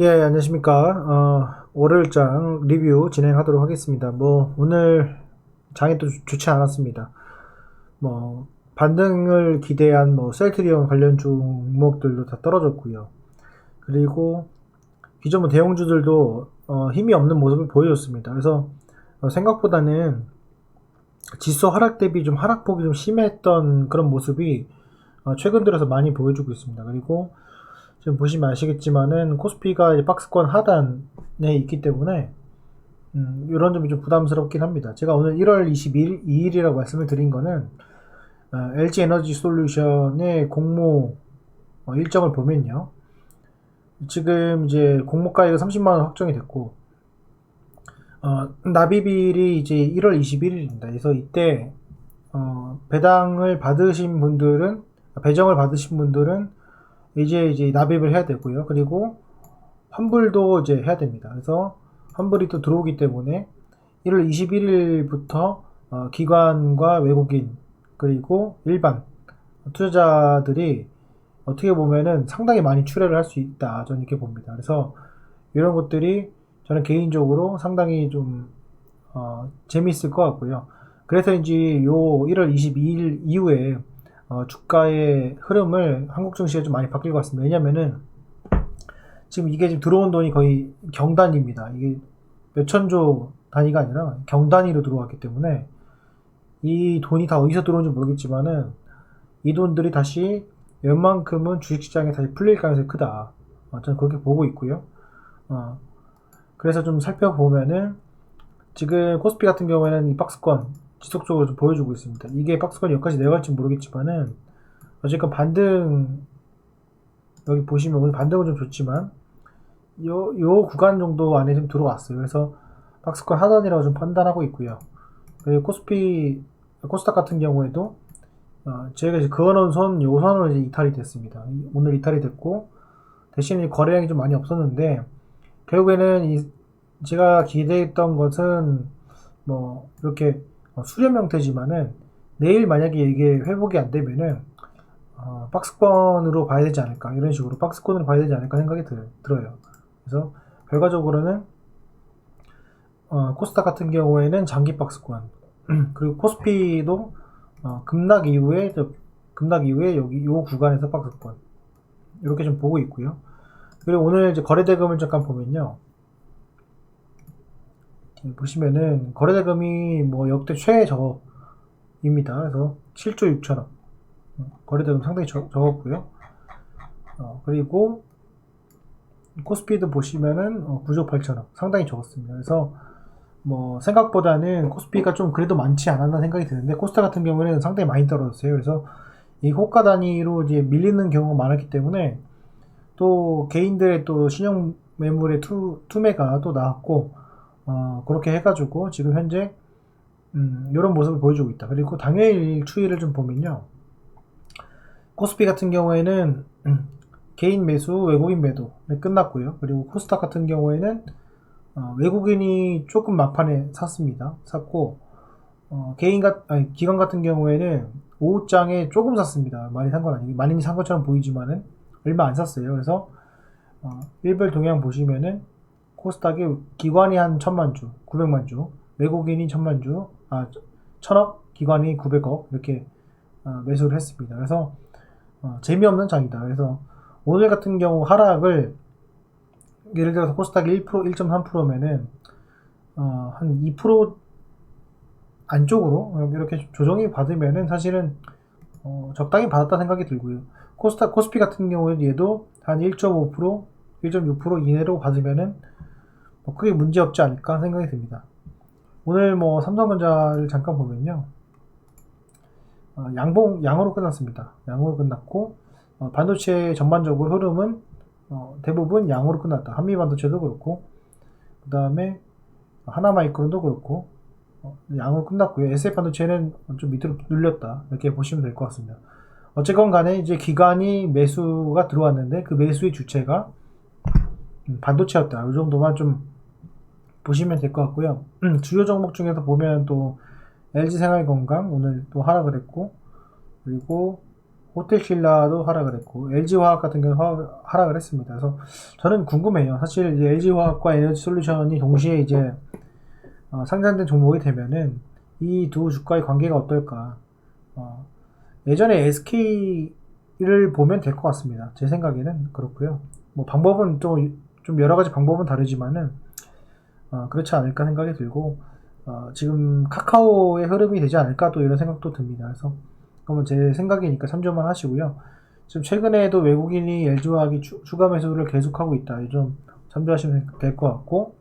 예, 안녕하십니까. 어, 월요일장 리뷰 진행하도록 하겠습니다. 뭐, 오늘 장이 또 좋- 좋지 않았습니다. 뭐, 반등을 기대한 뭐, 셀트리온 관련 종목들도 다 떨어졌고요. 그리고 기존 뭐 대형주들도 어, 힘이 없는 모습을 보여줬습니다. 그래서 어, 생각보다는 지수 하락 대비 좀 하락폭이 좀 심했던 그런 모습이 어, 최근 들어서 많이 보여주고 있습니다. 그리고 지금 보시면 아시겠지만은 코스피가 박스권 하단에 있기 때문에 음, 이런 점이 좀 부담스럽긴 합니다. 제가 오늘 1월 22일이라고 말씀을 드린 거는 어, LG 에너지 솔루션의 공모 어, 일정을 보면요. 지금 이제 공모가액이 30만 원 확정이 됐고 어, 납입일이 이제 1월 21일입니다. 그래서 이때 어, 배당을 받으신 분들은 배정을 받으신 분들은 이제 이제 납입을 해야 되고요. 그리고 환불도 이제 해야 됩니다. 그래서 환불이 또 들어오기 때문에 1월 21일부터 어, 기관과 외국인 그리고 일반 투자자들이 어떻게 보면은 상당히 많이 출혈을 할수 있다. 저는 이렇게 봅니다. 그래서 이런 것들이 저는 개인적으로 상당히 좀 어, 재미있을 것 같고요. 그래서인지 요 1월 22일 이후에 어, 주가의 흐름을 한국 증시가 좀 많이 바뀔 것 같습니다. 왜냐면은 지금 이게 지금 들어온 돈이 거의 경단입니다. 이게 몇천조 단위가 아니라 경단위로 들어왔기 때문에 이 돈이 다 어디서 들어온지 모르겠지만은 이 돈들이 다시 웬만큼은 주식시장에 다시 풀릴 가능성이 크다. 어, 저는 그렇게 보고 있고요. 어, 그래서 좀 살펴보면은 지금 코스피 같은 경우에는 이 박스권 지속적으로 좀 보여주고 있습니다. 이게 박스권이 여기까지 내려갈지 모르겠지만은 어쨌건 반등 여기 보시면 오늘 반등은 좀 좋지만 요, 요 구간 정도 안에 좀 들어왔어요. 그래서 박스권 하단이라고 좀 판단하고 있고요. 그리고 코스피 코스닥 같은 경우에도 어, 저희가 이제 그어놓은 선, 요 선으로 이제 이탈이 됐습니다. 이- 오늘 이탈이 됐고 대신에 거래량이 좀 많이 없었는데 결국에는 이 제가 기대했던 것은 뭐 이렇게 어, 수렴 형태지만은 내일 만약에 이게 회복이 안 되면은 어, 박스권으로 봐야 되지 않을까 이런 식으로 박스권으로 봐야 되지 않을까 생각이 들, 들어요. 그래서 결과적으로는 어, 코스닥 같은 경우에는 장기 박스권 그리고 코스피도 어, 급락 이후에 저 급락 이후에 여기 요 구간에서 박스권 이렇게 좀 보고 있고요. 그리고 오늘 이제 거래 대금을 잠깐 보면요. 보시면은 거래대금이 뭐 역대 최저입니다. 그래서 7조 6천억 거래대금 상당히 적, 적었고요. 어, 그리고 코스피도 보시면은 어, 9조 8천억 상당히 적었습니다. 그래서 뭐 생각보다는 코스피가 좀 그래도 많지 않았나 생각이 드는데 코스타 같은 경우에는 상당히 많이 떨어졌어요. 그래서 이 호가 단위로 이제 밀리는 경우가 많았기 때문에 또 개인들의 또 신용 매물의 투, 투매가 또 나왔고 어, 그렇게 해가지고 지금 현재 음, 이런 모습을 보여주고 있다. 그리고 당일 추이를 좀 보면요. 코스피 같은 경우에는 음, 개인 매수, 외국인 매도 끝났고요. 그리고 코스닥 같은 경우에는 어, 외국인이 조금 막판에 샀습니다. 샀고 어, 개인 같 아니, 기관 같은 경우에는 오후장에 조금 샀습니다. 많이 산 건 아니고 많이 산 것처럼 보이지만은 얼마 안 샀어요. 그래서 어, 일별 동향 보시면은 코스닥에 기관이 한 천만 주, 900만 주, 외국인이 천만 주, 아 천억, 기관이 900억 이렇게 어, 매수를 했습니다. 그래서 어, 재미없는 장이다. 그래서 오늘 같은 경우 하락을 예를 들어서 코스닥이 1%, 1.3%면은 어, 한 2% 안쪽으로 이렇게 조정이 받으면은 사실은 어, 적당히 받았다 생각이 들고요. 코스닥 코스피 같은 경우에는 얘도 한 1.5%, 1.6% 이내로 받으면은 뭐 크게 문제 없지 않을까 생각이 듭니다. 오늘 뭐 삼성전자를 잠깐 보면요. 어, 양봉 양으로 끝났습니다. 양으로 끝났고 어, 반도체 전반적으로 흐름은 어, 대부분 양으로 끝났다. 한미 반도체도 그렇고 그 다음에 하나 마이크론도 그렇고 어, 양으로 끝났고요. SF 반도체는 좀 밑으로 눌렸다. 이렇게 보시면 될 것 같습니다. 어쨌건 간에 이제 기관이 매수가 들어왔는데 그 매수의 주체가 음, 반도체였다. 이 정도만 좀 보시면 될 것 같고요. 음, 주요 종목 중에서 보면 또 LG 생활건강 오늘 또 하락을 했고 그리고 호텔신라도 하락을 했고 LG화학 같은 경우는 하- 하락을 했습니다. 그래서 저는 궁금해요. 사실 LG화학과 에너지솔루션이 동시에 이제 어, 상장된 종목이 되면은 이 두 주가의 관계가 어떨까? 어, 예전에 SK를 보면 될 것 같습니다. 제 생각에는 그렇고요. 뭐 방법은 또좀 여러 가지 방법은 다르지만은 어, 그렇지 않을까 생각이 들고 어, 지금 카카오의 흐름이 되지 않을까 또 이런 생각도 듭니다. 그래서 그러면 제 생각이니까 참조만 하시고요. 지금 최근에도 외국인이 LG화학이 추- 추가 매수를 계속하고 있다. 이좀 참조하시면 될 것 같고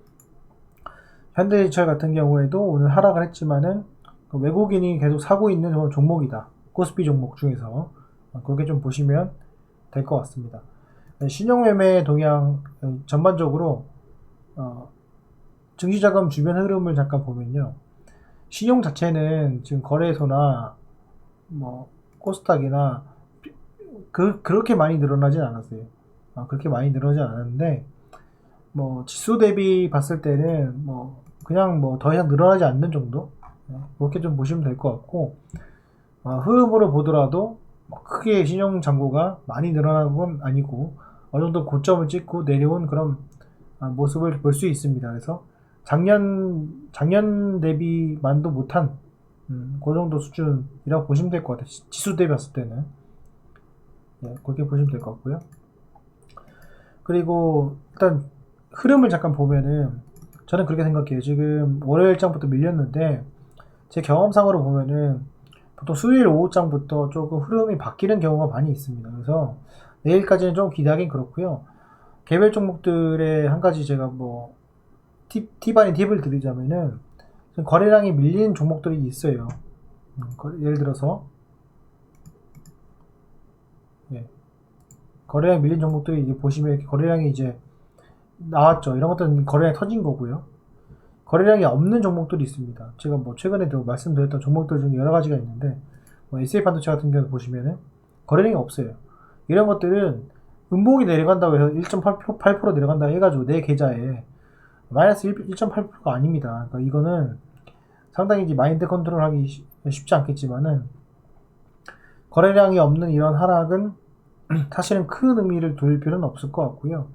현대제철 같은 경우에도 오늘 하락을 했지만은 그 외국인이 계속 사고 있는 종- 종목이다. 코스피 종목 중에서 어, 그렇게 좀 보시면 될 것 같습니다. 네, 신용매매 동향 어, 전반적으로 어, 증시자금 주변 흐름을 잠깐 보면요. 신용 자체는 지금 거래소나 뭐 코스닥이나 그 그렇게 많이 늘어나진 않았어요. 아, 그렇게 많이 늘어나지 않았는데 뭐 지수 대비 봤을 때는 뭐 그냥 뭐 더 이상 늘어나지 않는 정도 네, 그렇게 좀 보시면 될 것 같고 아, 흐름으로 보더라도 뭐 크게 신용 잔고가 많이 늘어난 건 아니고 어느 정도 고점을 찍고 내려온 그런 아, 모습을 볼 수 있습니다. 그래서 작년 작년 대비만도 못한 음, 그 정도 수준이라고 보시면 될 것 같아요. 지- 지수 대비 봤을 때는 예, 그렇게 보시면 될 것 같고요. 그리고 일단 흐름을 잠깐 보면은 저는 그렇게 생각해요. 지금 월요일장부터 밀렸는데 제 경험상으로 보면은 보통 수요일 오후장부터 조금 흐름이 바뀌는 경우가 많이 있습니다. 그래서 내일까지는 좀 기대하긴 그렇고요. 개별 종목들의 한 가지 제가 뭐 팁, 팁 아닌 팁을 드리자면은 거래량이 밀린 종목들이 있어요. 음, 예를 들어서 예. 거래량 밀린 종목들이 이제 보시면 거래량이 이제 나왔죠. 이런 것들은 거래량이 터진 거고요. 거래량이 없는 종목들이 있습니다. 제가 뭐 최근에도 말씀드렸던 종목들 중에 여러 가지가 있는데 뭐 SA 반도체 같은 경우 보시면은 거래량이 없어요. 이런 것들은 음봉이 내려간다고 해서 1.8% 내려간다 해가지고 내 계좌에 마이너스 1.8%가 아닙니다. 그러니까 이거는 상당히 이제 마인드 컨트롤하기 쉬- 쉽지 않겠지만은 거래량이 없는 이런 하락은 사실은 큰 의미를 둘 필요는 없을 것 같고요.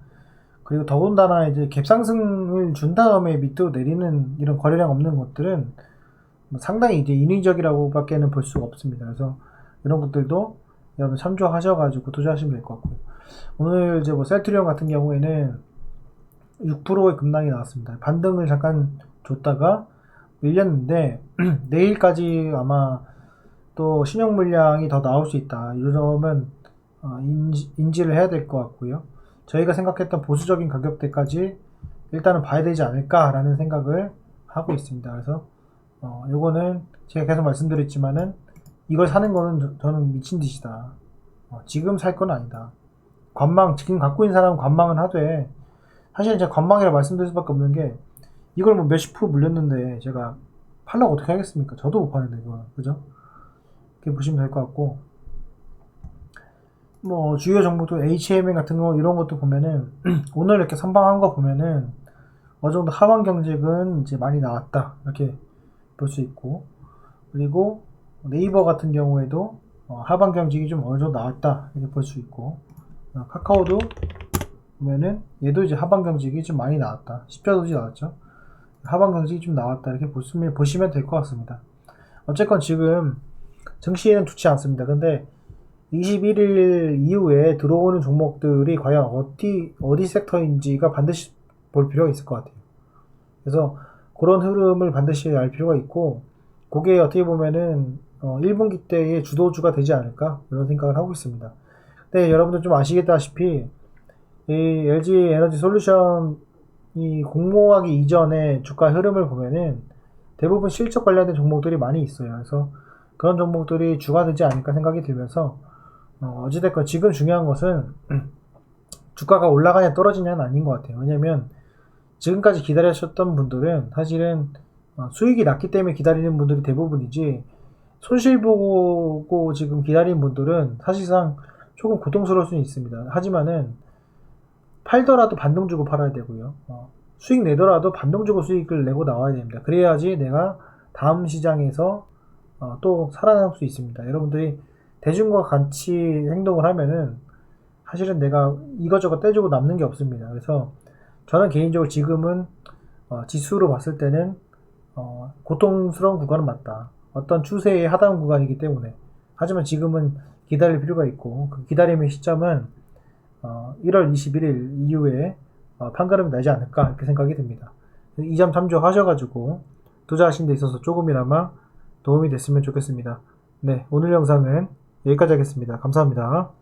그리고 더군다나 이제 갭상승을 준 다음에 밑으로 내리는 이런 거래량 없는 것들은 뭐 상당히 이제 인위적이라고밖에는 볼 수가 없습니다. 그래서 이런 것들도 여러분 참조하셔가지고 투자하시면 될 것 같고요. 오늘 이제 뭐 셀트리온 같은 경우에는 6%의 급락이 나왔습니다. 반등을 잠깐 줬다가 밀렸는데 내일까지 아마 또 신용 물량이 더 나올 수 있다. 이러면 어, 인지, 인지 를 해야 될 것 같고요. 저희가 생각했던 보수적인 가격대까지 일단은 봐야 되지 않을까라는 생각을 하고 있습니다. 그래서 어, 요거는 제가 계속 말씀드렸지만은 이걸 사는 거는 저- 저는 미친 짓이다. 어, 지금 살 건 아니다. 관망 지금 갖고 있는 사람은 관망은 하되 사실 제가 관망이라 말씀드릴 수밖에 없는 게 이걸 뭐 몇십 프로 물렸는데 제가 팔라고 어떻게 하겠습니까? 저도 못 파는데 이거 그죠? 이렇게 보시면 될 것 같고. 뭐 주요 정보도 HMM 같은 거 이런 것도 보면은 오늘 이렇게 선방한 거 보면은 어느 정도 하방 경직은 이제 많이 나왔다. 이렇게 볼 수 있고. 그리고 네이버 같은 경우에도 어, 하방 경직이 좀 어느 정도 나왔다. 이렇게 볼 수 있고. 어, 카카오도 보면은 얘도 이제 하방 경직이 좀 많이 나왔다 10자도지 나왔죠 하방 경직이 좀 나왔다 이렇게 보시면 보시면 될 것 같습니다 어쨌건 지금 증시에는 좋지 않습니다 근데 21일 이후에 들어오는 종목들이 과연 어디, 어디 섹터인지가 반드시 볼 필요가 있을 것 같아요. 그래서 그런 흐름을 반드시 알 필요가 있고, 그게 어떻게 보면은, 어, 1분기 때의 주도주가 되지 않을까? 이런 생각을 하고 있습니다. 근데 여러분들 좀 아시겠다시피, 이 LG 에너지 솔루션이 공모하기 이전에 주가 흐름을 보면은 대부분 실적 관련된 종목들이 많이 있어요. 그래서 그런 종목들이 주가 되지 않을까 생각이 들면서 어, 어찌됐건 지금 중요한 것은 주가가 올라가냐 떨어지냐는 아닌 것 같아요. 왜냐면 지금까지 기다리셨던 분들은 사실은 어, 수익이 났기 때문에 기다리는 분들이 대부분이지 손실 보고 지금 기다리는 분들은 사실상 조금 고통스러울 수는 있습니다. 하지만은 팔더라도 반동 주고 팔아야 되고요. 어, 수익 내더라도 반동 주고 수익을 내고 나와야 됩니다. 그래야지 내가 다음 시장에서 어, 또 살아남을 수 있습니다. 여러분들이 대중과 같이 행동을 하면은 사실은 내가 이것저것 떼주고 남는 게 없습니다. 그래서 저는 개인적으로 지금은 어, 지수로 봤을 때는 어, 고통스러운 구간은 맞다. 어떤 추세의 하단 구간이기 때문에. 하지만 지금은 기다릴 필요가 있고 그 기다림의 시점은 어, 1월 21일 이후에 어, 판가름이 나지 않을까 이렇게 생각이 듭니다. 이점 참조하셔가지고 투자하신 데 있어서 조금이나마 도움이 됐으면 좋겠습니다. 네, 오늘 영상은 여기까지 하겠습니다. 감사합니다.